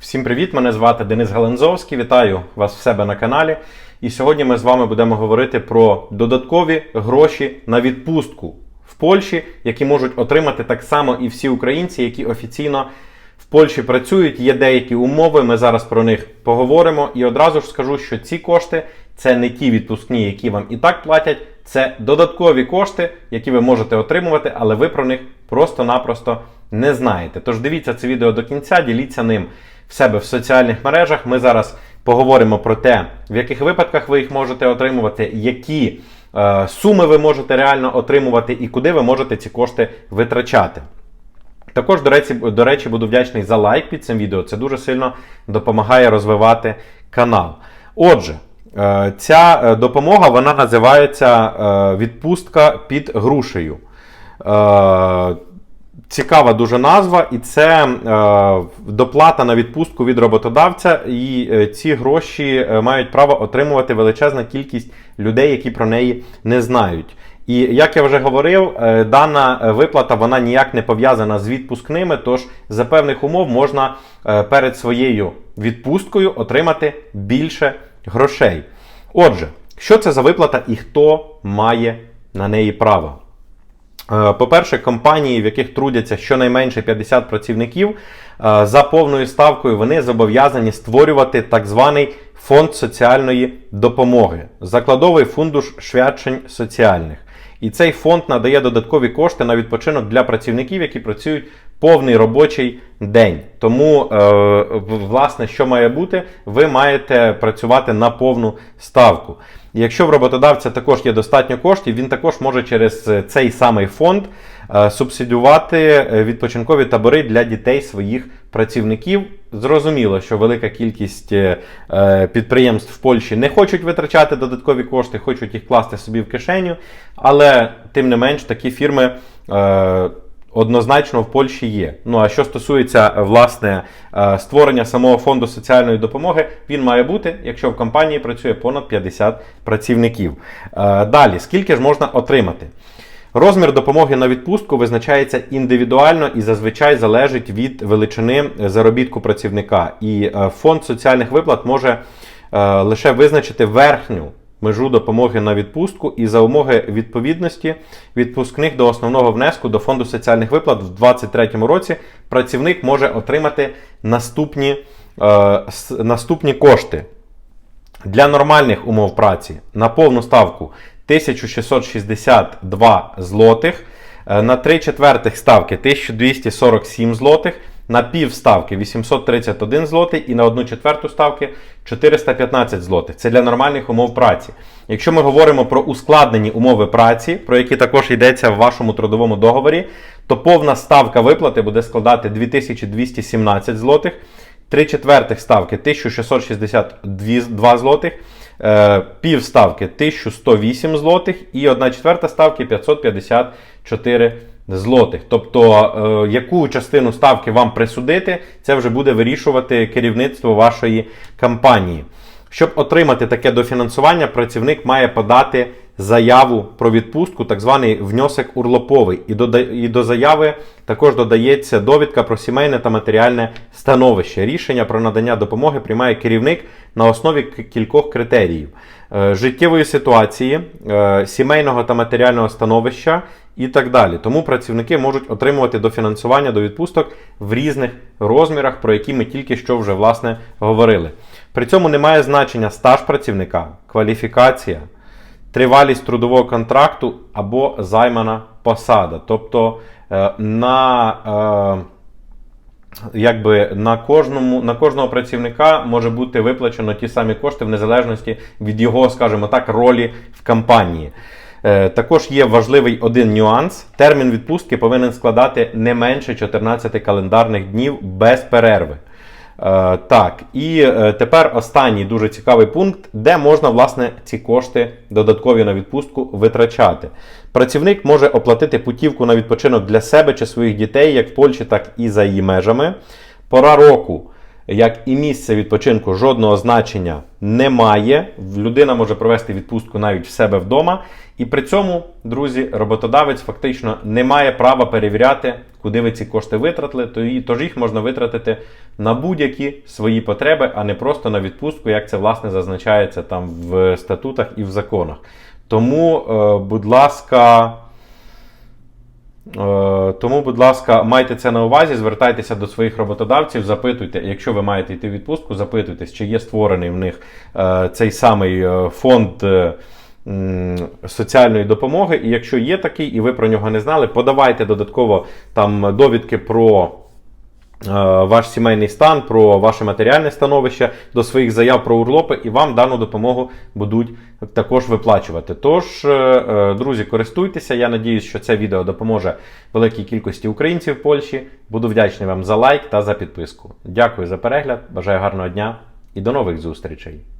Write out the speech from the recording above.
Всім привіт! Мене звати Денис Галанзовський. Вітаю вас в себе на каналі. І сьогодні ми з вами будемо говорити про додаткові гроші на відпустку в Польщі, які можуть отримати так само і всі українці, які офіційно в Польщі працюють. Є деякі умови. Ми зараз про них поговоримо. І одразу ж скажу, що ці кошти це не ті відпускні, які вам і так платять. Це додаткові кошти, які ви можете отримувати, але ви про них просто-напросто не знаєте. Тож дивіться це відео до кінця, діліться ним в себе в соціальних мережах. Ми зараз поговоримо про те, в яких випадках ви їх можете отримувати, які е, суми ви можете реально отримувати і куди ви можете ці кошти витрачати. Також, до речі, до речі, буду вдячний за лайк під цим відео. Це дуже сильно допомагає розвивати канал. Отже, е, ця е, допомога вона називається е, відпустка під грушею. Цікава дуже назва, і це е, доплата на відпустку від роботодавця. І е, ці гроші е, мають право отримувати величезна кількість людей, які про неї не знають. І як я вже говорив, е, дана е, виплата вона ніяк не пов'язана з відпускними, тож за певних умов можна е, перед своєю відпусткою отримати більше грошей. Отже, що це за виплата і хто має на неї право? Е, По-перше, компанії, в яких трудяться щонайменше 50 працівників, е, за повною ставкою вони зобов'язані створювати так званий фонд соціальної допомоги, закладовий фундуш швячень соціальних. І цей фонд надає додаткові кошти на відпочинок для працівників, які працюють повний робочий день. Тому, е, власне, що має бути, ви маєте працювати на повну ставку. Якщо в роботодавця також є достатньо коштів, він також може через е, цей самий фонд е, субсидіювати відпочинкові табори для дітей своїх працівників. Зрозуміло, що велика кількість підприємств в Польщі не хочуть витрачати додаткові кошти, хочуть їх класти собі в кишеню, але тим не менш такі фірми. Однозначно в Польщі є. Ну а що стосується е, власне е, створення самого фонду соціальної допомоги, він має бути, якщо в компанії працює понад 50 працівників. Е, Далі, скільки ж можна отримати? Розмір допомоги на відпустку визначається індивідуально і зазвичай залежить від величини заробітку працівника. І фонд соціальних виплат може лише визначити верхню межу допомоги на відпустку і за умоги відповідності відпускних до основного внеску до фонду соціальних виплат в 2023 році працівник може отримати наступні, е, наступні кошти. Для нормальних умов праці на повну ставку 1662 злотих, е, на 3 четвертих ставки 1247 злотих, на пів ставки 831 злотий і на 1 четверту ставки 415 злотих. Це для нормальних умов праці. Якщо ми говоримо про ускладнені умови праці, про які також йдеться в вашому трудовому договорі, то повна ставка виплати буде складати 2217 злотих. 3 четвертих ставки 1662 злотих, е, пів ставки 1108 злотих і 1 четверта ставки 554 злотих. Тобто, е, яку частину ставки вам присудити, це вже буде вирішувати керівництво вашої компанії. Щоб отримати таке дофінансування, працівник має подати заяву про відпустку, так званий внесок урлоповий. І до, і до заяви також додається довідка про сімейне та матеріальне становище. Рішення про надання допомоги приймає керівник на основі кількох критеріїв: Е, життєвої ситуації, е, сімейного та матеріального становища і так далі. Тому працівники можуть отримувати дофінансування до відпусток в різних розмірах, про які ми тільки що вже власне говорили. При цьому немає значення стаж працівника, кваліфікація, тривалість трудового контракту або займана посада. Тобто е, на, е, якби, на, кожному, на кожного працівника може бути виплачено ті самі кошти в незалежності від його, скажімо так, ролі в компанії. Е, Також є важливий один нюанс: термін відпустки повинен складати не менше 14 календарних днів без перерви. Е, Так, і е, тепер останній дуже цікавий пункт, де можна власне ці кошти додаткові на відпустку витрачати. Працівник може оплатити путівку на відпочинок для себе чи своїх дітей, як в Польщі, так і за її межами. Пора року як і місце відпочинку жодного значення немає. Людина може провести відпустку навіть в себе вдома. І при цьому, друзі, роботодавець фактично не має права перевіряти, куди ви ці кошти витратили, тож їх можна витратити на будь-які свої потреби, а не просто на відпустку, як це власне зазначається там в статутах і в законах. Тому, е, будь ласка. Е, Тому, будь ласка, майте це на увазі, звертайтеся до своїх роботодавців, запитуйте, якщо ви маєте йти в відпустку, запитуйтесь, чи є створений в них е, цей самий е, фонд соціальної допомоги. І якщо є такий, і ви про нього не знали, подавайте додатково там довідки про. Е, Ваш сімейний стан, про ваше матеріальне становище до своїх заяв про урлопи, і вам дану допомогу будуть також виплачувати. Тож, е, е, друзі, користуйтеся. Я надіюсь, що це відео допоможе великій кількості українців в Польщі. Буду вдячний вам за лайк та за підписку. Дякую за перегляд, бажаю гарного дня і до нових зустрічей!